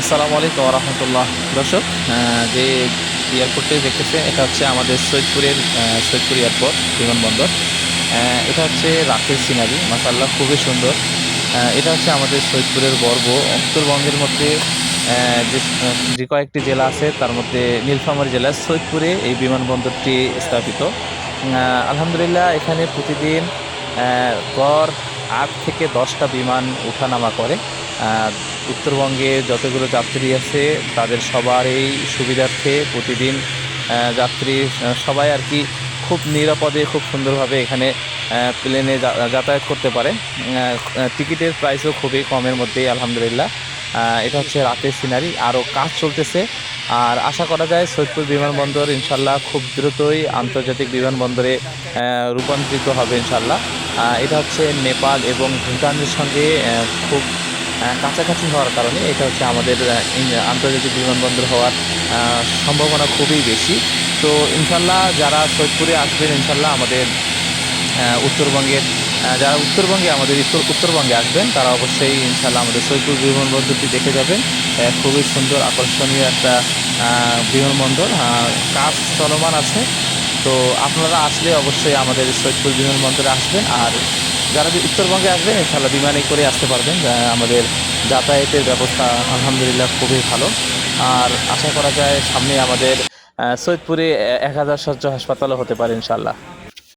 আসসালামু আলাইকুম রহমতুল্লাহ দর্শক যে এয়ারপোর্টটি দেখতেছে, এটা হচ্ছে আমাদের সৈয়দপুরের সৈয়দপুর এয়ারপোর্ট বিমানবন্দর। এটা হচ্ছে রাতের সিনারি মাসাল্লাহ খুবই সুন্দর। এটা হচ্ছে আমাদের সৈয়দপুরের গর্ব। উত্তরবঙ্গের মধ্যে যে যে কয়েকটি জেলা আছে, তার মধ্যে নীলফামারী জেলার সৈয়দপুরে এই বিমানবন্দরটি স্থাপিত। আলহামদুলিল্লাহ, এখানে প্রতিদিন গড় আট থেকে দশটা বিমান ওঠানামা করে। উত্তরবঙ্গে যতগুলো যাত্রী আছে, তাদের সবারই সুবিধার্থে প্রতিদিন যাত্রী সবাই আর কি খুব নিরাপদে, খুব সুন্দরভাবে এখানে প্লেনে যাতায়াত করতে পারে। টিকিটের প্রাইসও খুবই কমের মধ্যেই, আলহামদুলিল্লাহ। এটা হচ্ছে রাতের সিনারি আরও কাজ চলতেছে। আর আশা করা যায় সৈয়দপুর বিমানবন্দর ইনশাল্লাহ খুব দ্রুতই আন্তর্জাতিক বিমানবন্দরে রূপান্তরিত হবে ইনশাল্লাহ। এটা হচ্ছে নেপাল এবং ভুটানের সঙ্গে খুব কাছাকাছি হওয়ার কারণে এটা হচ্ছে আমাদের আন্তর্জাতিক বিমানবন্দর হওয়ার সম্ভাবনা খুবই বেশি। তো ইনশাল্লাহ যারা সৈয়দপুরে আসবেন, ইনশাল্লাহ আমাদের উত্তরবঙ্গের যারা উত্তরবঙ্গে, আমাদের উত্তর, উত্তরবঙ্গে আসবেন, তারা অবশ্যই ইনশাল্লাহ আমাদের সৈয়দপুর বিমানবন্দরটি দেখে যাবেন। খুবই সুন্দর, আকর্ষণীয় একটা বিমানবন্দর। কাজ চলমান আছে। তো আপনারা আসলে অবশ্যই আমাদের সৈয়দপুর বিমানবন্দরে আসবেন। আর যারা উত্তরবঙ্গে আসবেন ইনশাল্লাহ বিমানে করে আসতে পারবেন। আমাদের যাতায়াতের ব্যবস্থা আলহামদুলিল্লাহ খুবই ভালো। আর আশা করা যায় সামনে আমাদের সৈয়দপুরে এক হাজার সহ্য হাসপাতালও হতে পারে ইনশাল্লাহ